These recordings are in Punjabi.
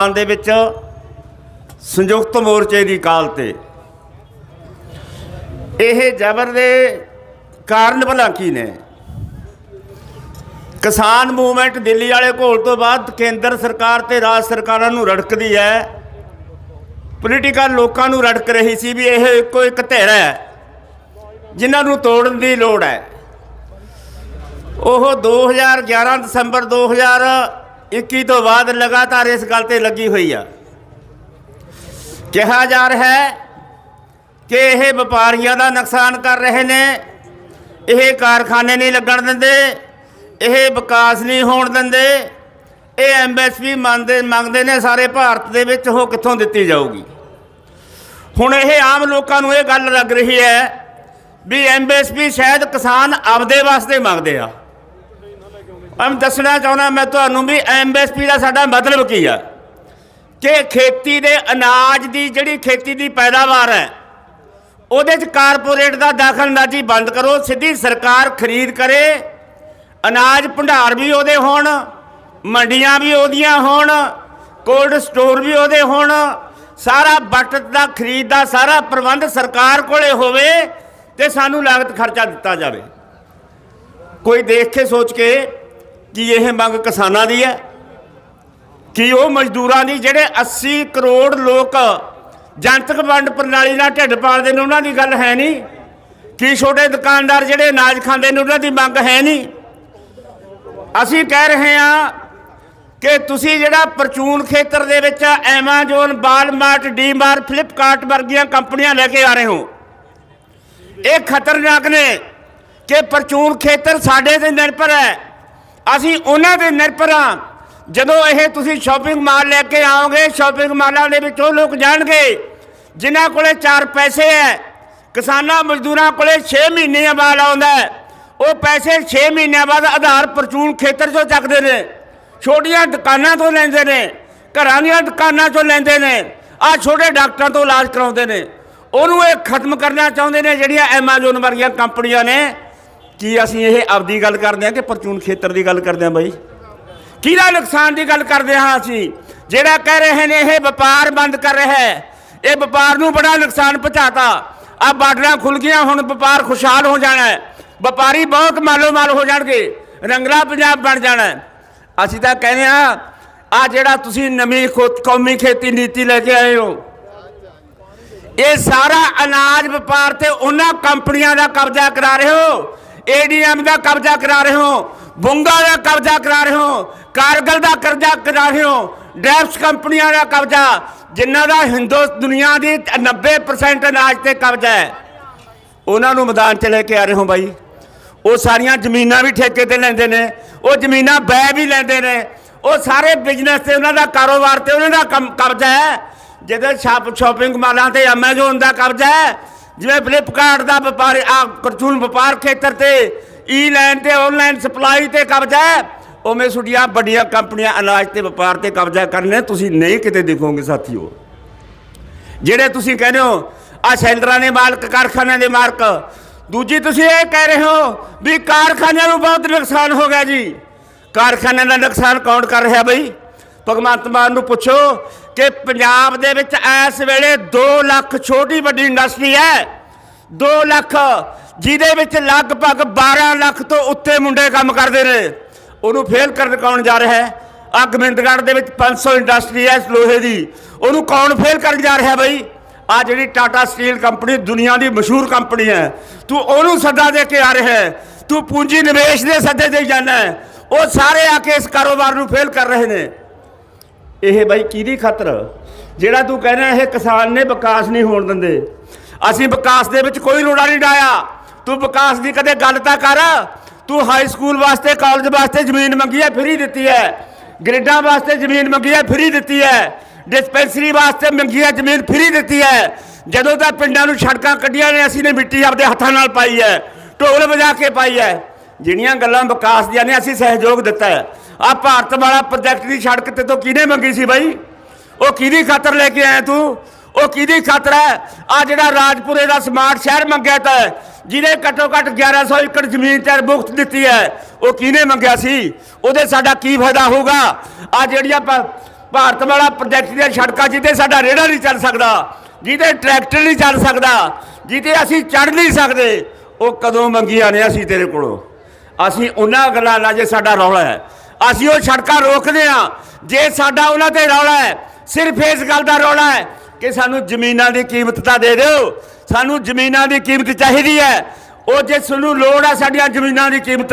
ਪਾਕਿਸਤਾਨ ਦੇ ਵਿੱਚ ਸੰਯੁਕਤ ਮੋਰਚੇ ਦੀ ਕਾਲ ਤੇ। ਇਹ ਜ਼ਬਰ ਦੇ ਕਾਰਨ ਭਲਾ ਕੀ ਨੇ? ਕਿਸਾਨ ਮੂਵਮੈਂਟ ਦਿੱਲੀ ਵਾਲੇ ਘੋਲ ਤੋਂ ਬਾਅਦ ਕੇਂਦਰ ਸਰਕਾਰ ਤੇ ਰਾਜ ਸਰਕਾਰਾਂ ਨੂੰ ਰੜਕਦੀ ਹੈ। ਪੋਲੀਟੀਕਲ ਲੋਕਾਂ ਨੂੰ ਰੜਕ ਰਹੀ ਸੀ ਵੀ ਇਹ ਇੱਕੋ ਇੱਕ ਧਿਰ ਹੈ, ਜਿਨ੍ਹਾਂ ਨੂੰ ਤੋੜਨ ਦੀ ਲੋੜ ਹੈ। ਉਹ 2011 ਦਸੰਬਰ 2021 ਤੋਂ ਬਾਅਦ ਲਗਾਤਾਰ ਇਸ ਗੱਲ ਤੇ ਲੱਗੀ ਹੋਈ ਆ। ਕਿਹਾ ਜਾ ਰਿਹਾ ਹੈ ਕਿ ਇਹ ਵਪਾਰੀਆਂ ਦਾ ਨੁਕਸਾਨ ਕਰ ਰਹੇ ਨੇ, ਇਹ ਕਾਰਖਾਨੇ ਨਹੀਂ ਲੱਗਣ ਦਿੰਦੇ, ਇਹ ਵਿਕਾਸ ਨਹੀਂ ਹੋਣ ਦਿੰਦੇ, ਇਹ ਐਮਐਸਪੀ ਮੰਗਦੇ ਮੰਗਦੇ ਨੇ ਸਾਰੇ ਭਾਰਤ ਦੇ ਵਿੱਚ, ਉਹ ਕਿੱਥੋਂ ਦਿੱਤੀ ਜਾਊਗੀ? ਹੁਣ ਇਹ ਆਮ ਲੋਕਾਂ ਨੂੰ ਇਹ ਗੱਲ ਲੱਗ ਰਹੀ ਹੈ ਵੀ ਐਮਐਸਪੀ ਸ਼ਾਇਦ ਕਿਸਾਨ ਆਪਦੇ ਵਾਸਤੇ ਮੰਗਦੇ ਆ। ਮੈਂ ਦੱਸਣਾ ਚਾਹੁੰਦਾ ਮੈਂ ਤੁਹਾਨੂੰ ਵੀ ਐਮਐਸਪੀ ਦਾ ਸਾਡਾ ਮਤਲਬ ਕੀ ਆ? ਕਿ ਖੇਤੀ ਦੇ ਅਨਾਜ ਦੀ ਜਿਹੜੀ ਖੇਤੀ ਦੀ ਪੈਦਾਵਾਰ ਹੈ, ਉਹਦੇ ਚ ਕਾਰਪੋਰੇਟ ਦਾ ਦਖਲਅੰਦਾਜ਼ੀ ਬੰਦ ਕਰੋ, ਸਿੱਧੀ ਸਰਕਾਰ ਖਰੀਦ ਕਰੇ, ਅਨਾਜ ਭੰਡਾਰ ਵੀ ਉਹਦੇ ਹੋਣ, ਮੰਡੀਆਂ ਵੀ ਉਹਦੀਆਂ ਹੋਣ, ਕੋਲਡ ਸਟੋਰ ਵੀ ਉਹਦੇ ਹੋਣ, ਸਾਰਾ ਬਚਤ ਦਾ, ਖਰੀਦ ਦਾ ਸਾਰਾ ਪ੍ਰਬੰਧ ਸਰਕਾਰ ਕੋਲੇ ਹੋਵੇ ਤੇ ਸਾਨੂੰ ਲਾਗਤ ਖਰਚਾ ਦਿੱਤਾ ਜਾਵੇ। ਕੋਈ ਦੇਖ ਕੇ ਸੋਚ ਕੇ ਕੀ ਇਹ ਮੰਗ ਕਿਸਾਨਾਂ ਦੀ ਹੈ? ਕੀ ਉਹ ਮਜ਼ਦੂਰਾਂ ਦੀ ਜਿਹੜੇ 80 ਕਰੋੜ ਲੋਕ ਜਨਤਕ ਵੰਡ ਪ੍ਰਣਾਲੀ ਨਾਲ ਢਿੱਡ ਪਾਲਦੇ ਨੇ, ਉਹਨਾਂ ਦੀ ਗੱਲ ਹੈ ਨਹੀਂ? ਕੀ ਛੋਟੇ ਦੁਕਾਨਦਾਰ ਜਿਹੜੇ ਅਨਾਜ ਖਾਂਦੇ ਨੇ, ਉਹਨਾਂ ਦੀ ਮੰਗ ਹੈ ਨਹੀਂ? ਅਸੀਂ ਕਹਿ ਰਹੇ ਹਾਂ ਕਿ ਤੁਸੀਂ ਜਿਹੜਾ ਪਰਚੂਨ ਖੇਤਰ ਦੇ ਵਿੱਚ ਐਮਾਜ਼ੋਨ ਬਾਲਮਾਰਟ ਡੀਮਾਰਟ ਫਲਿੱਪਕਾਰਟ ਵਰਗੀਆਂ ਕੰਪਨੀਆਂ ਲੈ ਕੇ ਆ ਰਹੇ ਹੋ, ਇਹ ਖਤਰਨਾਕ ਨੇ ਕਿ ਪਰਚੂਨ ਖੇਤਰ ਸਾਡੇ ਤੇ ਨਿਰਭਰ ਹੈ। ਅਸੀਂ ਉਹਨਾਂ ਦੇ ਨਿਰਭਰ ਹਾਂ। ਜਦੋਂ ਇਹ ਤੁਸੀਂ ਸ਼ਾਪਿੰਗ ਮਾਲ ਲੈ ਕੇ ਆਓਗੇ ਸ਼ਾਪਿੰਗ ਮਾਲਾਂ ਦੇ ਵਿੱਚ ਉਹ ਲੋਕ ਜਾਣਗੇ, ਜਿਨ੍ਹਾਂ ਕੋਲੇ ਚਾਰ ਪੈਸੇ ਹੈ। ਕਿਸਾਨਾਂ ਮਜ਼ਦੂਰਾਂ ਕੋਲੇ 6 ਮਹੀਨਿਆਂ ਬਾਅਦ ਆਉਂਦਾ ਉਹ ਪੈਸੇ 6 ਮਹੀਨਿਆਂ ਬਾਅਦ ਆਧਾਰ ਪਰਚੂਨ ਖੇਤਰ ਚੋਂ ਚੱਕਦੇ ਨੇ, ਛੋਟੀਆਂ ਦੁਕਾਨਾਂ ਤੋਂ ਲੈਂਦੇ ਨੇ, ਘਰਾਂ ਦੀਆਂ ਦੁਕਾਨਾਂ ਚੋਂ ਲੈਂਦੇ ਨੇ ਆ ਛੋਟੇ ਡਾਕਟਰਾਂ ਤੋਂ ਇਲਾਜ ਕਰਾਉਂਦੇ ਨੇ। ਉਹਨੂੰ ਇਹ ਖਤਮ ਕਰਨਾ ਚਾਹੁੰਦੇ ਨੇ ਜਿਹੜੀਆਂ ਐਮਾਜ਼ੋਨ ਵਰਗੀਆਂ ਕੰਪਨੀਆਂ ਨੇ। ਕੀ ਅਸੀਂ ਇਹ ਆਪਦੀ ਗੱਲ ਕਰਦੇ ਹਾਂ ਕਿ ਪਰਚੂਨ ਖੇਤਰ ਦੀ ਗੱਲ ਕਰਦੇ ਹਾਂ ਬਾਈ? ਕਿਹਦਾ ਨੁਕਸਾਨ ਦੀ ਗੱਲ ਕਰਦੇ ਹਾਂ ਅਸੀਂ? ਜਿਹੜਾ ਕਹਿ ਰਹੇ ਨੇ ਇਹ ਵਪਾਰ ਬੰਦ ਕਰ ਰਿਹਾ ਹੈ। ਇਹ ਵਪਾਰ ਨੂੰ ਬੜਾ ਨੁਕਸਾਨ ਪਹੁੰਚਾਤਾ। ਆ ਬਾਰਡਰਾਂ ਖੁੱਲ ਗਈਆਂ, ਹੁਣ ਵਪਾਰ ਖੁਸ਼ਹਾਲ ਹੋ ਜਾਣਾ ਹੈ। ਵਪਾਰੀ ਬਹੁਤ ਮਾਲੋ ਮਾਲ ਹੋ ਜਾਣਗੇ। ਰੰਗਲਾ ਪੰਜਾਬ ਬਣ ਜਾਣਾ ਅਸੀਂ ਤਾਂ ਕਹਿੰਦੇ ਆ ਆ ਜਿਹੜਾ ਤੁਸੀਂ ਨਵੀਂ ਖੋ- ਕੌਮੀ ਖੇਤੀ ਨੀਤੀ ਲੈ ਕੇ ਆਏ ਹੋ, ਇਹ ਸਾਰਾ ਅਨਾਜ ਵਪਾਰ ਤੇ ਉਹਨਾਂ ਕੰਪਨੀਆਂ ਦਾ ਕਬਜ਼ਾ ਕਰਾ ਰਹੇ ਹੋ। ਏਡੀਐਮ ਦਾ ਕਬਜ਼ਾ ਕਰਾ ਰਹੇ ਹੋ, ਬੁੰਗਾ ਦਾ ਕਬਜ਼ਾ ਕਰਾ ਰਹੇ ਹੋ, ਕਾਰਗਲ ਦਾ ਕਬਜ਼ਾ ਕਰਾ ਰਹੇ ਹੋ ਡੈਫਸ ਕੰਪਨੀਆਂ ਦਾ ਕਬਜ਼ਾ, ਜਿਨ੍ਹਾਂ ਦਾ ਹਿੰਦੂ ਦੁਨੀਆ ਦੀ 90% ਅਨਾਜ ਤੇ ਕਬਜ਼ਾ ਹੈ। ਉਹਨਾਂ ਨੂੰ ਮੈਦਾਨ 'ਚ ਲੈ ਕੇ ਆ ਰਹੇ ਹੋ ਬਾਈ। ਉਹ ਸਾਰੀਆਂ ਜ਼ਮੀਨਾਂ ਵੀ ਠੇਕੇ ਤੇ ਲੈਂਦੇ ਨੇ, ਉਹ ਜ਼ਮੀਨਾਂ ਬੈ ਵੀ ਲੈਂਦੇ ਨੇ, ਉਹ ਸਾਰੇ ਬਿਜ਼ਨਸ ਤੇ ਉਹਨਾਂ ਦਾ ਕਾਰੋਬਾਰ ਤੇ ਉਹਨਾਂ ਦਾ ਕੰਮ- ਕਬਜ਼ਾ ਹੈ। ਜਿਹਦੇ ਸ਼ਾਪ, ਸ਼ਾਪਿੰਗ ਮਾਲਾਂ ਤੇ ਐਮਾਜ਼ੋਨ ਦਾ ਕਬਜ਼ਾ ਹੈ ਜਿਵੇਂ ਫਲਿੱਪਕਾਰਟ ਦਾ ਵਪਾਰ, ਆ ਕਰਚੂਨ ਵਪਾਰ ਖੇਤਰ ਤੇ ਈ ਲਾਈਨ ਤੇ ਆਨਲਾਈਨ ਸਪਲਾਈ ਤੇ ਕਬਜ਼ਾ ਹੈ, ਉਵੇਂ ਛੁੱਟੀਆਂ ਵੱਡੀਆਂ ਕੰਪਨੀਆਂ ਅਨਾਜ ਤੇ ਵਪਾਰ ਤੇ ਕਬਜ਼ਾ ਕਰਨੇ, ਤੁਸੀਂ ਨਹੀਂ ਕਿਤੇ ਦੇਖੋਗੇ ਸਾਥੀਓ। ਜਿਹੜੇ ਤੁਸੀਂ ਕਹਿੰਦੇ ਹੋ ਆ ਸ਼ੈਲਰਾਂ ਦੇ ਮਾਲਕ, ਕਾਰਖਾਨਿਆਂ ਦੇ ਮਾਲਕ, ਦੂਜੀ ਤੁਸੀਂ ਇਹ ਕਹਿ ਰਹੇ ਹੋ ਵੀ ਕਾਰਖਾਨਿਆਂ ਨੂੰ ਬਹੁਤ ਨੁਕਸਾਨ ਹੋ ਗਿਆ ਜੀ। ਕਾਰਖਾਨਿਆਂ ਦਾ ਨੁਕਸਾਨ ਕੌਣ ਕਰ ਰਿਹਾ ਬਈ? ਭਗਵੰਤ ਮਾਨ ਨੂੰ ਪੁੱਛੋ ਕਿ ਪੰਜਾਬ ਦੇ ਵਿੱਚ ਇਸ ਵੇਲੇ 2 ਲੱਖ ਛੋਟੀ ਵੱਡੀ ਇੰਡਸਟਰੀ ਹੈ। 2 ਲੱਖ, ਜਿਹਦੇ ਵਿੱਚ ਲਗਭਗ 12 ਲੱਖ ਤੋਂ ਉੱਤੇ ਮੁੰਡੇ ਕੰਮ ਕਰਦੇ ਨੇ। ਉਹਨੂੰ ਫੇਲ ਕਰਨ ਕੌਣ ਜਾ ਰਿਹਾ ਹੈ? ਆ ਗੋਬਿੰਦਗੜ੍ਹ ਦੇ ਵਿੱਚ 500 ਇੰਡਸਟਰੀ ਹੈ ਲੋਹੇ ਦੀ। ਉਹਨੂੰ ਕੌਣ ਫੇਲ ਕਰਨ ਜਾ ਰਿਹਾ ਬਈ? ਆ ਜਿਹੜੀ ਟਾਟਾ ਸਟੀਲ ਕੰਪਨੀ ਦੁਨੀਆ ਦੀ ਮਸ਼ਹੂਰ ਕੰਪਨੀ ਹੈ। ਤੂੰ ਉਹਨੂੰ ਸੱਦਾ ਦੇ ਕੇ ਆ ਰਿਹਾ ਹੈ। ਤੂੰ ਪੂੰਜੀ ਨਿਵੇਸ਼ ਦੇ ਸੱਦੇ ਦੇ ਜਾਣਾ ਹੈ। ਉਹ ਸਾਰੇ ਆ ਕੇ ਇਸ ਕਾਰੋਬਾਰ ਨੂੰ ਫੇਲ ਕਰ ਰਹੇ ਨੇ। ਇਹ ਬਾਈ ਕਿਹਦੀ ਖਾਤਰ? ਜਿਹੜਾ ਤੂੰ ਕਹਿੰਦਾ ਇਹ ਕਿਸਾਨ ਨੇ ਵਿਕਾਸ ਨਹੀਂ ਹੋਣ ਦਿੰਦੇ। ਅਸੀਂ ਵਿਕਾਸ ਦੇ ਵਿੱਚ ਕੋਈ ਰੋੜਾ ਨਹੀਂ ਡਾਇਆ ਤੂੰ ਵਿਕਾਸ ਦੀ ਕਦੇ ਗੱਲ ਤਾਂ ਕਰ। ਤੂੰ ਹਾਈ ਸਕੂਲ ਵਾਸਤੇ ਕਾਲਜ ਵਾਸਤੇ ਜ਼ਮੀਨ ਮੰਗੀ ਹੈ ਫਰੀ ਦਿੱਤੀ ਹੈ। ਗ੍ਰੇਡਾਂ ਵਾਸਤੇ ਜ਼ਮੀਨ ਮੰਗੀ ਹੈ ਫਰੀ ਦਿੱਤੀ ਹੈ। ਡਿਸਪੈਂਸਰੀ ਵਾਸਤੇ ਮੰਗੀ ਹੈ, ਜ਼ਮੀਨ ਫਰੀ ਦਿੱਤੀ ਹੈ। ਜਦੋਂ ਤਾਂ ਪਿੰਡਾਂ ਨੂੰ ਸੜਕਾਂ ਕੱਢੀਆਂ ਨੇ, ਅਸੀਂ ਨੇ ਮਿੱਟੀ ਆਪਦੇ ਹੱਥਾਂ ਨਾਲ ਪਾਈ ਹੈ। ਢੋਲ ਵਜਾ ਕੇ ਪਾਈ ਹੈ। ਜਿਹੜੀਆਂ ਗੱਲਾਂ ਵਿਕਾਸ ਦੀਆਂ ਨੇ, ਅਸੀਂ ਸਹਿਯੋਗ ਦਿੱਤਾ ਹੈ। ਆ ਭਾਰਤ ਵਾਲਾ ਪ੍ਰੋਜੈਕਟ ਦੀ ਸੜਕ ਤੇ ਤੋਂ ਕਿਹਨੇ ਮੰਗੀ ਸੀ ਬਾਈ? ਉਹ ਕਿਹਦੀ ਖਾਤਰ ਲੈ ਕੇ ਆਇਆ ਤੂੰ? ਉਹ ਕਿਹਦੀ ਖਾਤਰ ਹੈ? ਆ ਜਿਹੜਾ ਰਾਜਪੁਰੇ ਦਾ ਸਮਾਰਟ ਸ਼ਹਿਰ ਮੰਗਿਆ ਤਾਂ ਜਿਹਨੇ ਘੱਟੋ ਘੱਟ 1100 ਏਕੜ ਜ਼ਮੀਨ ਤੇ ਮੁਫਤ ਦਿੱਤੀ ਹੈ, ਉਹ ਕਿਹਨੇ ਮੰਗਿਆ ਸੀ? ਉਹਦੇ ਸਾਡਾ ਕੀ ਫਾਇਦਾ ਹੋਊਗਾ? ਆ ਜਿਹੜੀਆਂ ਭਾਰਤ ਵਾਲਾ ਪ੍ਰੋਜੈਕਟ ਦੀਆਂ ਸੜਕਾਂ ਜਿੱਤੇ ਸਾਡਾ ਰੇੜਾ ਨਹੀਂ ਚੱਲ ਸਕਦਾ, ਜਿਹਦੇ ਟਰੈਕਟਰ ਨਹੀਂ ਚੱਲ ਸਕਦਾ, ਜਿਹਦੇ ਅਸੀਂ ਚੜ ਨਹੀਂ ਸਕਦੇ, ਉਹ ਕਦੋਂ ਮੰਗੀਆਂ ਨੇ ਅਸੀਂ ਤੇਰੇ ਕੋਲੋਂ? ਅਸੀਂ ਉਹਨਾਂ ਗੱਲਾਂ ਨਾਲ ਜੇ ਸਾਡਾ ਰੌਲਾ ਹੈ। ਅਸੀਂ ਉਹ ਸੜਕਾਂ ਰੋਕਦੇ ਆ ਜੇ ਸਾਡਾ ਉਹਨਾਂ ਤੇ ਰੌਲਾ ਹੈ, ਸਿਰਫ ਇਸ ਗੱਲ ਦਾ ਰੌਲਾ ਹੈ ਕਿ ਸਾਨੂੰ ਜ਼ਮੀਨਾਂ ਦੀ ਕੀਮਤ ਤਾਂ ਦੇ ਦਿਓ। ਸਾਨੂੰ ਜ਼ਮੀਨਾਂ ਦੀ ਕੀਮਤ ਚਾਹੀਦੀ ਹੈ। ਉਹ ਜੇ ਸਾਨੂੰ ਲੋੜ ਆ ਸਾਡੀਆਂ ਜ਼ਮੀਨਾਂ ਦੀ ਕੀਮਤ,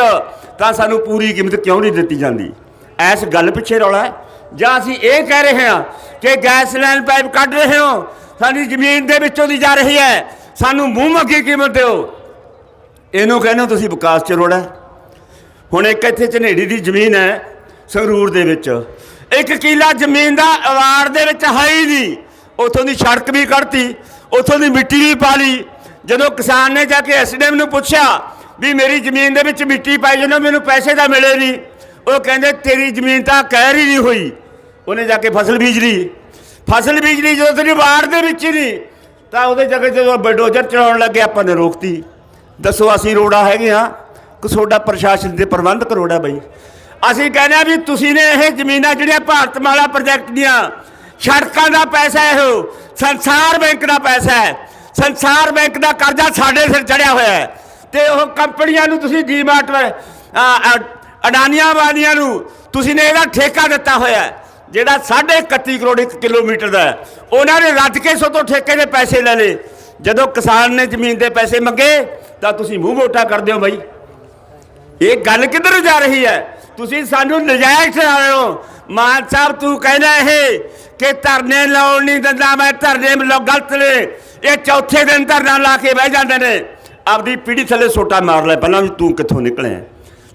ਤਾਂ ਸਾਨੂੰ ਪੂਰੀ ਕੀਮਤ ਕਿਉਂ ਨਹੀਂ ਦਿੱਤੀ ਜਾਂਦੀ? ਐਸ ਗੱਲ ਪਿੱਛੇ ਰੌਲਾ ਹੈ। ਜਾਂ ਅਸੀਂ ਇਹ ਕਹਿ ਰਹੇ ਹਾਂ ਕਿ ਗੈਸ ਲਾਈਨ ਪਾਈਪ ਕੱਢ ਰਹੇ ਹੋ। ਸਾਡੀ ਜ਼ਮੀਨ ਦੇ ਵਿੱਚੋਂ ਦੀ ਜਾ ਰਹੀ ਹੈ। ਸਾਨੂੰ ਮੂੰਹ ਮੰਗੀ ਕੀਮਤ ਦਿਓ। ਇਹਨੂੰ ਕਹਿੰਦੇ ਹੋ ਤੁਸੀਂ ਵਿਕਾਸ ਚ ਰੋੜਾ ਹੁਣ ਇੱਕ ਇੱਥੇ ਝਨੇੜੀ ਦੀ ਜ਼ਮੀਨ ਹੈ ਸੰਗਰੂਰ ਦੇ ਵਿੱਚ। ਇੱਕ ਕਿਲਾ ਜ਼ਮੀਨ ਦਾ ਅਵਾਰਡ ਦੇ ਵਿੱਚ ਹੈ ਹੀ ਨਹੀਂ। ਉਥੋਂ ਦੀ ਸੜਕ ਵੀ ਕੱਢਤੀ, ਉਥੋਂ ਦੀ ਮਿੱਟੀ ਵੀ ਪਾ ਲਈ ਜਦੋਂ ਕਿਸਾਨ ਨੇ ਜਾ ਕੇ ਐਸਡੀਐਮ ਨੂੰ ਪੁੱਛਿਆ ਵੀ ਮੇਰੀ ਜ਼ਮੀਨ ਦੇ ਵਿੱਚ ਮਿੱਟੀ ਪਾਈ ਜਾਂਦਾ ਮੈਨੂੰ ਪੈਸੇ ਤਾਂ ਮਿਲੇ ਨਹੀਂ। ਉਹ ਕਹਿੰਦੇ, ਤੇਰੀ ਜ਼ਮੀਨ ਤਾਂ ਕਹਿਰ ਹੀ ਨਹੀਂ ਹੋਈ। ਉਹਨੇ ਜਾ ਕੇ ਫਸਲ ਬੀਜ ਲਈ। ਫਸਲ ਬੀਜ ਲਈ ਜਦੋਂ ਤੇਰੀ ਵਾਰ ਦੇ ਵਿੱਚ ਹੀ ਨਹੀਂ, ਤਾਂ ਉਹਦੇ ਜਗ੍ਹਾ ਜਦੋਂ ਬਲਡੋਜ਼ਰ ਚਲਾਉਣ ਲੱਗੇ, ਆਪਾਂ ਨੇ ਰੋਕਤੀ। ਦੱਸੋ, ਅਸੀਂ ਰੋੜਾ ਹੈਗੇ ਆ ਤੁਹਾਡਾ ਪ੍ਰਸ਼ਾਸਨ ਦੇ ਪ੍ਰਬੰਧ ਕਰੋੜਾ ਬਈ। ਅਸੀਂ ਕਹਿੰਦੇ ਆ ਵੀ ਤੁਸੀਂ ਨੇ ਇਹ ਜ਼ਮੀਨਾਂ ਜਿਹੜੀਆਂ ਭਾਰਤ ਮਾਲਾ ਪ੍ਰੋਜੈਕਟ ਦੀਆਂ, ਸੜਕਾਂ ਦਾ ਪੈਸਾ ਇਹੋ ਸੰਸਾਰ ਬੈਂਕ ਦਾ ਪੈਸਾ ਹੈ। ਸੰਸਾਰ ਬੈਂਕ ਦਾ ਕਰਜ਼ਾ ਸਾਡੇ ਸਿਰ ਚੜਿਆ ਹੋਇਆ ਹੈ। ਤੇ ਉਹ ਕੰਪਨੀਆਂ ਨੂੰ ਤੁਸੀਂ ਡੀਮਾਰਟ ਅਡਾਨੀਆਂ ਵਾਲੀਆਂ ਨੂੰ ਤੁਸੀਂ ਨੇ ਇਹਦਾ ਠੇਕਾ ਦਿੱਤਾ ਹੋਇਆ ਹੈ, ਜਿਹੜਾ 31 ਕਰੋੜ ਇੱਕ ਕਿਲੋਮੀਟਰ ਦਾ ਉਹਨਾਂ ਨੇ ਰੱਜ ਕੇ ਸੋ ਤੋਂ ਠੇਕੇ ਦੇ ਪੈਸੇ ਲੈ ਲਏ। ਜਦੋਂ ਕਿਸਾਨ ਨੇ ਜ਼ਮੀਨ ਦੇ ਪੈਸੇ ਮੰਗੇ, ਤਾਂ ਤੁਸੀਂ ਮੂੰਹ ਮੋਟਾ ਕਰਦੇ ਹੋ ਬਾਈ। ਇਹ ਗੱਲ ਕਿੱਧਰ ਜਾ ਰਹੀ ਹੈ? ਤੁਸੀਂ ਸਾਨੂੰ ਨਜਾਇਜ਼ ਠਹਿਰਾ ਰਹੇ ਹੋ। ਮਾਨ ਸਾਹਿਬ, ਤੂੰ ਕਹਿੰਦਾ ਇਹ ਕਿ ਧਰਨੇ ਲਾਉਣ ਨਹੀਂ ਦਿੰਦਾ, ਮੈਂ ਧਰਨੇ ਲੋ ਗਲਤ ਨੇ। ਇਹ ਚੌਥੇ ਦਿਨ ਧਰਨਾ ਲਾ ਕੇ ਬਹਿ ਜਾਂਦੇ ਨੇ। ਆਪਦੀ ਪੀੜੀ ਥੱਲੇ ਸੋਟਾ ਮਾਰ ਲੈ, ਪਹਿਲਾਂ ਵੀ ਤੂੰ ਕਿੱਥੋਂ ਨਿਕਲਿਆ?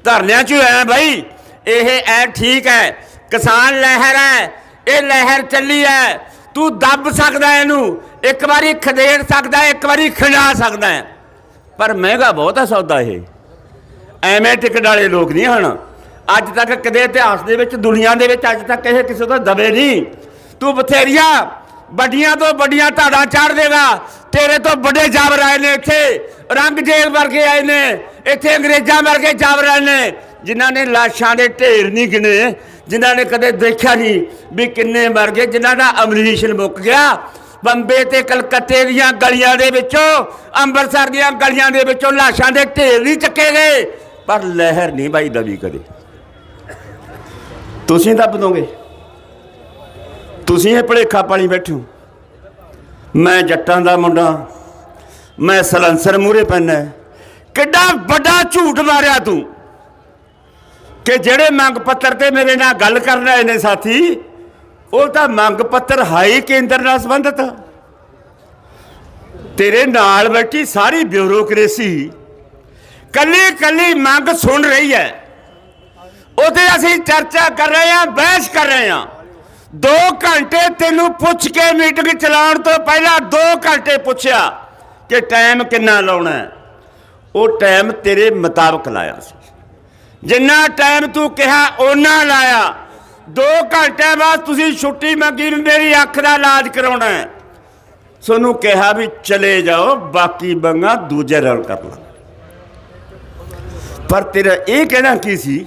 ਧਰਨਿਆਂ 'ਚ ਐ ਬਾਈ। ਇਹ ਐ ਠੀਕ ਹੈ। ਕਿਸਾਨ ਲਹਿਰ ਹੈ। ਇਹ ਲਹਿਰ ਚੱਲੀ ਹੈ। ਤੂੰ ਦੱਬ ਸਕਦਾ ਇਹਨੂੰ। ਇੱਕ ਵਾਰੀ ਖਦੇੜ ਸਕਦਾ ਇੱਕ ਵਾਰੀ ਖਿੰਡਾ ਸਕਦਾ ਪਰ ਮਹਿੰਗਾ ਬਹੁਤ ਹੈ ਸੌਦਾ ਇਹ। ਐਵੇਂ ਟਿਕਟ ਵਾਲੇ ਲੋਕ ਨਹੀਂ ਹਨ। ਅੱਜ ਤੱਕ ਕਦੇ ਇਤਿਹਾਸ ਦੇ ਵਿੱਚ, ਦੁਨੀਆ ਦੇ ਵਿੱਚ ਅੱਜ ਤੱਕ ਇਹ ਕਿਸੇ ਤੋਂ ਦਬੇ ਨਹੀਂ। ਤੂੰ ਬਥੇਰੀਆਂ, ਵੱਡੀਆਂ ਤੋਂ ਵੱਡੀਆਂ ਧਾੜਾਂ ਚਾੜ ਦੇਗਾ। ਤੇਰੇ ਤੋਂ ਵੱਡੇ ਜਾਬਰ ਆਏ ਨੇ ਇੱਥੇ। ਰੰਗ ਜੇਲ ਵਰਗੇ ਆਏ ਨੇ। ਇੱਥੇ ਅੰਗਰੇਜ਼ਾਂ ਵਰਗੇ ਜਾਬਰ ਆਏ ਨੇ। ਜਿਨ੍ਹਾਂ ਨੇ ਲਾਸ਼ਾਂ ਦੇ ਢੇਰ ਨਹੀਂ ਗਿਣੇ, ਜਿਨ੍ਹਾਂ ਨੇ ਕਦੇ ਦੇਖਿਆ ਨਹੀਂ ਵੀ ਕਿੰਨੇ ਮਰ ਗਏ ਜਿਨ੍ਹਾਂ ਦਾ ਅਮਰੀਸ਼ਨ ਮੁੱਕ ਗਿਆ। ਬੰਬੇ ਤੇ ਕਲਕੱਤੇ ਦੀਆਂ ਗਲੀਆਂ ਦੇ ਵਿੱਚੋਂ ਅੰਮ੍ਰਿਤਸਰ ਦੀਆਂ ਗਲੀਆਂ ਦੇ ਵਿੱਚੋਂ ਲਾਸ਼ਾਂ ਦੇ ਢੇਰ ਨਹੀਂ ਚੱਕੇ ਗਏ। ਪਰ ਲਹਿਰ ਨਹੀਂ ਬਾਈ ਦਵੀ ਕਦੇ। ਤੁਸੀਂ ਦੱਬ ਦੋਗੇ? ਤੁਸੀਂ ਇਹ ਭਲੇਖਾ ਪਾਣੀ ਬੈਠੇ ਹੋ। ਮੈਂ ਜੱਟਾਂ ਦਾ ਮੁੰਡਾ, ਮੈਂ ਸਲੰਸਰ ਮੂਰੇ ਪੈਣਾ ਕਿੱਡਾ ਵੱਡਾ ਝੂਠ ਮਾਰਿਆ ਤੂੰ? ਕਿ ਜਿਹੜੇ ਮੰਗ ਪੱਤਰ ਤੇ ਮੇਰੇ ਨਾਲ ਗੱਲ ਕਰਨ ਆਏ ਨੇ ਸਾਥੀ, ਉਹ ਤਾਂ ਮੰਗ ਪੱਤਰ ਹਾਈ ਕੇਂਦਰ ਨਾਲ ਸੰਬੰਧਿਤ ਤੇਰੇ ਨਾਲ ਬੈਠੀ ਸਾਰੀ ਬਿਊਰੋਕ੍ਰੇਸੀ ਕੱਲੀ ਕੱਲੀ ਮੰਗ ਸੁਣ ਰਹੀ ਹੈ। ਉਹਦੇ ਅਸੀਂ ਚਰਚਾ ਕਰ ਰਹੇ ਹਾਂ, ਬਹਿਸ ਕਰ ਰਹੇ ਹਾਂ। 2 ਘੰਟੇ ਤੈਨੂੰ ਪੁੱਛ ਕੇ ਮੀਟਿੰਗ ਚਲਾਉਣ ਤੋਂ ਪਹਿਲਾਂ 2 ਘੰਟੇ ਪੁੱਛਿਆ ਕਿ ਟਾਈਮ ਕਿੰਨਾ ਲਾਉਣਾ ਉਹ ਟਾਈਮ ਤੇਰੇ ਮੁਤਾਬਕ ਲਾਇਆ ਸੀ। ਜਿੰਨਾ ਟਾਈਮ ਤੂੰ ਕਿਹਾ, ਓਨਾ ਲਾਇਆ। 2 ਘੰਟੇ ਬਾਅਦ ਤੁਸੀਂ ਛੁੱਟੀ ਮੰਗੀ ਵੀ ਮੇਰੀ ਅੱਖ ਦਾ ਇਲਾਜ ਕਰਾਉਣਾ ਹੈ। ਸੋਨੂੰ ਕਿਹਾ ਵੀ ਚਲੇ ਜਾਓ, ਬਾਕੀ ਬੰਗਾ ਦੂਜੇ ਰਲ ਕਰ ਲਾ। ਪਰ ਤੇਰਾ ਇਹ ਕਹਿਣਾ ਕੀ ਸੀ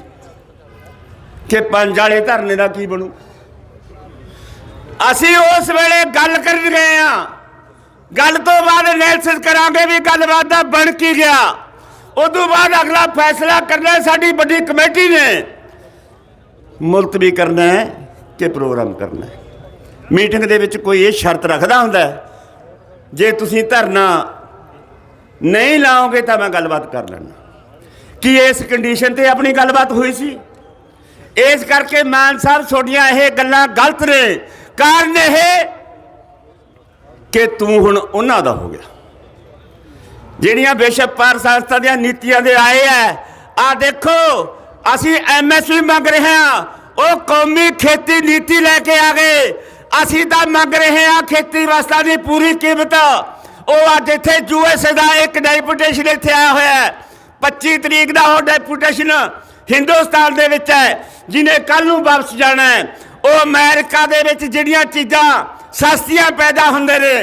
ਕਿ ਪੰਜ ਵਾਲੇ ਧਰਨੇ ਦਾ ਕੀ ਬਣੂ? ਅਸੀਂ ਉਸ ਵੇਲੇ ਗੱਲ ਕਰਨ ਗਏ ਆ। ਗੱਲ ਤੋਂ ਬਾਅਦ ਐਨਾਲਿਸਿਸ ਕਰਾਂਗੇ ਵੀ ਗੱਲਬਾਤ ਦਾ ਬਣ ਕੀ ਗਿਆ। ਉਦੋਂ ਬਾਅਦ ਅਗਲਾ ਫੈਸਲਾ ਕਰਨਾ ਸਾਡੀ ਵੱਡੀ ਕਮੇਟੀ ਨੇ। ਮੁਲਤਵੀ ਕਰਨਾ ਹੈ ਕਿ ਪ੍ਰੋਗਰਾਮ ਕਰਨਾ ਹੈ। ਮੀਟਿੰਗ ਦੇ ਵਿੱਚ ਕੋਈ ਇਹ ਸ਼ਰਤ ਰੱਖਦਾ ਹੁੰਦਾ ਜੇ ਤੁਸੀਂ ਧਰਨਾ ਨਹੀਂ ਲਾਓਗੇ ਤਾਂ ਮੈਂ ਗੱਲਬਾਤ ਕਰ ਲੈਣਾ ਕੀ ਇਸ ਕੰਡੀਸ਼ਨ ਤੇ ਆਪਣੀ ਗੱਲਬਾਤ ਹੋਈ ਸੀ? ਇਸ ਕਰਕੇ ਮਾਨ ਸਾਹਿਬ, ਤੁਹਾਡੀਆਂ ਇਹ ਗੱਲਾਂ ਗਲਤ ਨੇ। ਕਾਰਨ ਇਹ ਕਿ ਤੂੰ ਹੁਣ ਉਹਨਾਂ ਦਾ ਹੋ ਗਿਆ। ਜਿਹੜੀਆਂ ਬੇਸ਼ੱਕ ਪਾਰ ਸੰਸਥਾ ਦੀਆਂ ਨੀਤੀਆਂ ਦੇ ਆਏ ਆ ਆ ਦੇਖੋ, ਅਸੀਂ ਐਮਐਸਪੀ ਮੰਗ ਰਹੇ ਹਾਂ। ਉਹ ਕੌਮੀ ਖੇਤੀ ਨੀਤੀ ਲੈ ਕੇ ਆ ਗਏ। ਅਸੀਂ ਤਾਂ ਮੰਗ ਰਹੇ ਹਾਂ ਖੇਤੀ ਵਸਤਾਂ ਦੀ ਪੂਰੀ ਕੀਮਤ। ਉਹ ਅੱਜ ਇੱਥੇ ਯੂਐਸਏ ਦਾ ਇੱਕ ਡੈਪੂਟੇਸ਼ਨ ਇੱਥੇ ਆਇਆ ਹੋਇਆ ਹੈ। 25 ਤਰੀਕ ਦਾ ਉਹ ਡੈਪੂਟੇਸ਼ਨ ਹਿੰਦੁਸਤਾਨ ਦੇ ਵਿੱਚ ਹੈ, ਜਿਹਨੇ ਕੱਲ ਨੂੰ ਵਾਪਸ ਜਾਣਾ ਹੈ। ਉਹ ਅਮਰੀਕਾ ਦੇ ਵਿੱਚ ਜਿਹੜੀਆਂ ਚੀਜ਼ਾਂ ਸਸਤੀਆਂ ਪੈਦਾ ਹੁੰਦੇ ਨੇ,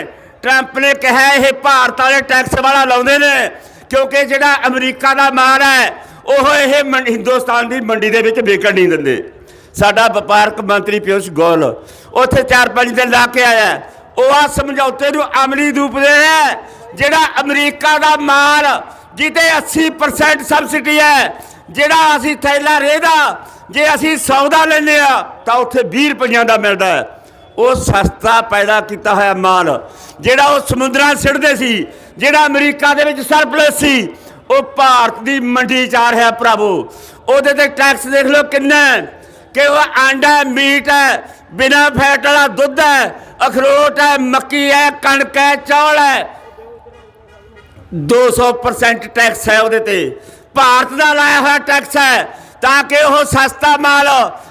ਟਰੰਪ ਨੇ ਕਿਹਾ ਇਹ ਭਾਰਤ ਵਾਲੇ ਟੈਕਸ ਵਾਲਾ ਲਾਉਂਦੇ ਨੇ, ਕਿਉਂਕਿ ਜਿਹੜਾ ਅਮਰੀਕਾ ਦਾ ਮਾਲ ਹੈ, ਉਹ ਇਹ ਹਿੰਦੁਸਤਾਨ ਦੀ ਮੰਡੀ ਦੇ ਵਿੱਚ ਵੇਚਣ ਨਹੀਂ ਦਿੰਦੇ। ਸਾਡਾ ਵਪਾਰਕ ਮੰਤਰੀ ਪਿਊਸ਼ ਗੋਇਲ ਉੱਥੇ ਚਾਰ ਪੰਜ ਦਿਨ ਲਾ ਕੇ ਆਇਆ ਉਹ ਆ ਸਮਝੌਤੇ ਨੂੰ ਅਮਲੀ ਰੂਪ ਦੇ ਹੈ, ਜਿਹੜਾ ਅਮਰੀਕਾ ਦਾ ਮਾਲ ਜਿਹਦੇ 80% ਸਬਸਿਡੀ ਹੈ ਜਿਹੜਾ ਅਸੀਂ ਥੈਲਾ ਰੇਦਾ ਜੇ ਅਸੀਂ ਸੌਦਾ ਲੈਂਦੇ ਆ ਤਾਂ ਉੱਥੇ 20 ਰੁਪਈਆਂ ਦਾ ਮਿਲਦਾ ਹੈ। ਉਹ ਸਸਤਾ ਪੈਦਾ ਕੀਤਾ ਹੋਇਆ ਮਾਲ ਜਿਹੜਾ ਉਹ ਸਮੁੰਦਰਾਂ 'ਚ ਸੀ ਜਿਹੜਾ ਅਮਰੀਕਾ ਦੇ ਵਿੱਚ ਸਰਪਲਸ ਸੀ ਉਹ ਭਾਰਤ ਦੀ ਮੰਡੀ 'ਚ ਆ ਰਿਹਾ ਭਰਾਵੋ। ਉਹਦੇ ਤੇ ਟੈਕਸ ਦੇਖ ਲਓ ਕਿੰਨਾ ਕਿ ਉਹ ਆਂਡਾ ਹੈ, ਮੀਟ ਹੈ ਬਿਨਾ ਫੈਟ ਵਾਲਾ ਦੁੱਧ ਹੈ ਅਖਰੋਟ ਹੈ ਮੱਕੀ ਹੈ ਕਣਕ ਹੈ ਚੌਲ ਹੈ। 200% ਟੈਕਸ ਹੈ ਉਹਦੇ ਤੇ। ਭਾਰਤ ਦਾ ਲਾਇਆ ਹੋਇਆ ਟੈਕਸ ਹੈ ਤਾਂ ਕਿ ਉਹ ਸਸਤਾ ਮਾਲ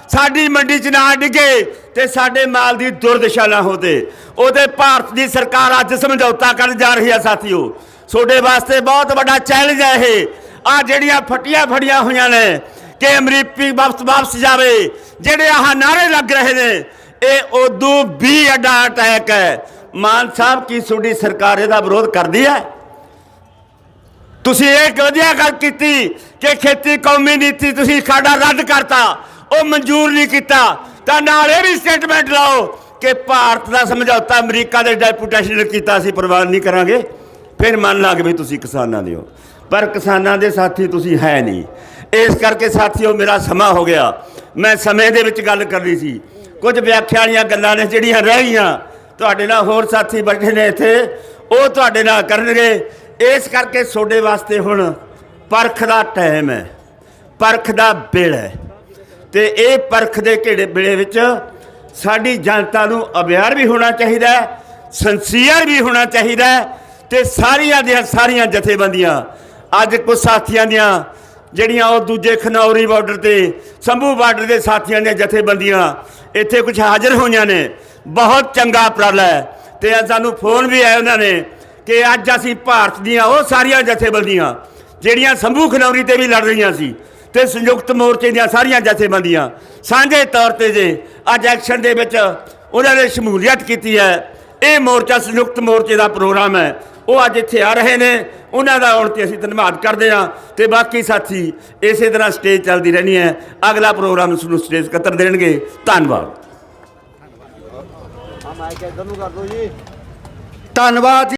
ਸਾਡੀ ਮੰਡੀ 'ਚ ਨਾ ਡਿੱਗੇ ਤੇ ਸਾਡੇ ਮਾਲ ਦੀ ਦੁਰਦਸ਼ਾ ਨਾ ਹੋਵੇ। ਉਹਦੇ ਭਾਰਤ ਦੀ ਸਰਕਾਰ ਅੱਜ ਸਮਝੌਤਾ ਕਰਨ ਜਾ ਰਹੀ ਹੈ ਸਾਥੀਓ। ਤੁਹਾਡੇ ਵਾਸਤੇ ਬਹੁਤ ਵੱਡਾ ਚੈਲੰਜ ਹੈ ਇਹ। ਆ ਜਿਹੜੀਆਂ ਫਟੀਆਂ ਫੜੀਆਂ ਹੋਈਆਂ ਨੇ ਕਿ ਅਮਰੀਕੀ ਵਾਪਸ ਵਾਪਸ ਜਾਵੇ, ਜਿਹੜੇ ਆਹ ਨਾਰੇ ਲੱਗ ਰਹੇ ਨੇ, ਇਹ ਉਦੋਂ ਵੀ ਅੱਡਾ ਅਟੈਕ ਹੈ। ਮਾਨ ਸਾਹਿਬ, ਕੀ ਤੁਹਾਡੀ ਸਰਕਾਰ ਇਹਦਾ ਵਿਰੋਧ ਕਰਦੀ ਹੈ? ਤੁਸੀਂ ਇਹ ਵਧੀਆ ਗੱਲ ਕੀਤੀ ਕਿ ਖੇਤੀ ਕੌਮੀ ਨੀਤੀ ਤੁਸੀਂ ਸਾਡਾ ਰੱਦ ਕਰਤਾ? ਉਹ ਮਨਜ਼ੂਰ ਨਹੀਂ ਕੀਤਾ। ਤਾਂ ਨਾਲ ਇਹ ਵੀ ਸਟੇਟਮੈਂਟ ਲਾਓ ਕਿ ਭਾਰਤ ਦਾ ਸਮਝੌਤਾ ਅਮਰੀਕਾ ਦੇ ਡੈਪੂਟੇਸ਼ਨ ਨੇ ਕੀਤਾ ਅਸੀਂ ਪ੍ਰਵਾਨ ਨਹੀਂ ਕਰਾਂਗੇ। ਫਿਰ ਮੰਨ ਲਾਂਗੇ ਵੀ ਤੁਸੀਂ ਕਿਸਾਨਾਂ ਦੇ ਹੋ। ਪਰ ਕਿਸਾਨਾਂ ਦੇ ਸਾਥੀ ਤੁਸੀਂ ਹੈ ਨਹੀਂ। ਇਸ ਕਰਕੇ ਸਾਥੀਓ, ਮੇਰਾ ਸਮਾਂ ਹੋ ਗਿਆ। ਮੈਂ ਸਮੇਂ ਦੇ ਵਿੱਚ ਗੱਲ ਕਰਨੀ ਸੀ। ਕੁਝ ਵਿਆਖਿਆ ਵਾਲੀਆਂ ਗੱਲਾਂ ਨੇ ਜਿਹੜੀਆਂ ਰਹਿ ਗਈਆਂ। ਤੁਹਾਡੇ ਨਾਲ ਹੋਰ ਸਾਥੀ ਬੈਠੇ ਨੇ ਇੱਥੇ। ਉਹ ਤੁਹਾਡੇ ਨਾਲ ਕਰਨਗੇ। ਇਸ ਕਰਕੇ ਤੁਹਾਡੇ ਵਾਸਤੇ ਹੁਣ ਪਰਖ ਦਾ ਟਾਈਮ ਹੈ, ਪਰਖ ਦਾ ਵੇਲਾ ਹੈ। ਤੇ ਇਹ ਪਰਖ ਦੇ ਘੇੜੇ ਵੇਲੇ ਵਿੱਚ ਸਾਡੀ ਜਨਤਾ ਨੂੰ ਅਵੇਅਰ ਵੀ ਹੋਣਾ ਚਾਹੀਦਾ ਸੰਸੀਅਰ ਵੀ ਹੋਣਾ ਚਾਹੀਦਾ ਹੈ ਤੇ ਸਾਰੀਆਂ ਦੀਆਂ ਸਾਰੀਆਂ ਜਥੇਬੰਦੀਆਂ, ਅੱਜ ਕੁਝ ਸਾਥੀਆਂ ਦੀਆਂ ਜਿਹੜੀਆਂ ਉਹ ਦੂਜੇ ਖਨੌਰੀ ਬਾਰਡਰ ਤੇ, ਸੰਭੂ ਬਾਰਡਰ ਦੇ ਸਾਥੀਆਂ ਦੀਆਂ ਜਥੇਬੰਦੀਆਂ ਇੱਥੇ ਕੁਝ ਹਾਜ਼ਰ ਹੋਈਆਂ ਨੇ, ਬਹੁਤ ਚੰਗਾ ਉਪਰਾਲਾ ਹੈ। ਤੇ ਸਾਨੂੰ ਫੋਨ ਵੀ ਆਇਆ ਉਹਨਾਂ ਨੇ ਕਿ ਅੱਜ ਅਸੀਂ ਭਾਰਤ ਦੀਆਂ ਉਹ ਸਾਰੀਆਂ ਜਥੇਬੰਦੀਆਂ, ਜਿਹੜੀਆਂ ਸੰਭੂ ਖਨੌਰੀ ਤੇ ਵੀ ਲੜ ਰਹੀਆਂ ਸੀ ਤੇ ਸੰਯੁਕਤ ਮੋਰਚੇ ਦੀਆਂ ਸਾਰੀਆਂ ਜਥੇਬੰਦੀਆਂ, ਸਾਂਝੇ ਤੌਰ ਤੇ ਜੇ ਅੱਜ ਐਕਸ਼ਨ ਦੇ ਵਿੱਚ ਉਹਨਾਂ ਨੇ ਸ਼ਮੂਲੀਅਤ ਕੀਤੀ ਹੈ, ਇਹ ਮੋਰਚਾ ਸੰਯੁਕਤ ਮੋਰਚੇ ਦਾ ਪ੍ਰੋਗਰਾਮ ਹੈ। ਉਹ ਅੱਜ ਇੱਥੇ ਆ ਰਹੇ ਨੇ, ਉਹਨਾਂ ਦਾ ਆਉਣ ਤੇ ਅਸੀਂ ਧੰਨਵਾਦ ਕਰਦੇ ਹਾਂ ਤੇ ਬਾਕੀ ਸਾਥੀ ਇਸੇ ਤਰ੍ਹਾਂ ਸਟੇਜ ਚੱਲਦੀ ਰਹਿਣੀ ਹੈ। ਅਗਲਾ ਪ੍ਰੋਗਰਾਮ ਉਸ ਨੂੰ ਸਟੇਜ ਕਤਰ ਦੇਣਗੇ। ਧੰਨਵਾਦ। ਧੰਨਵਾਦ।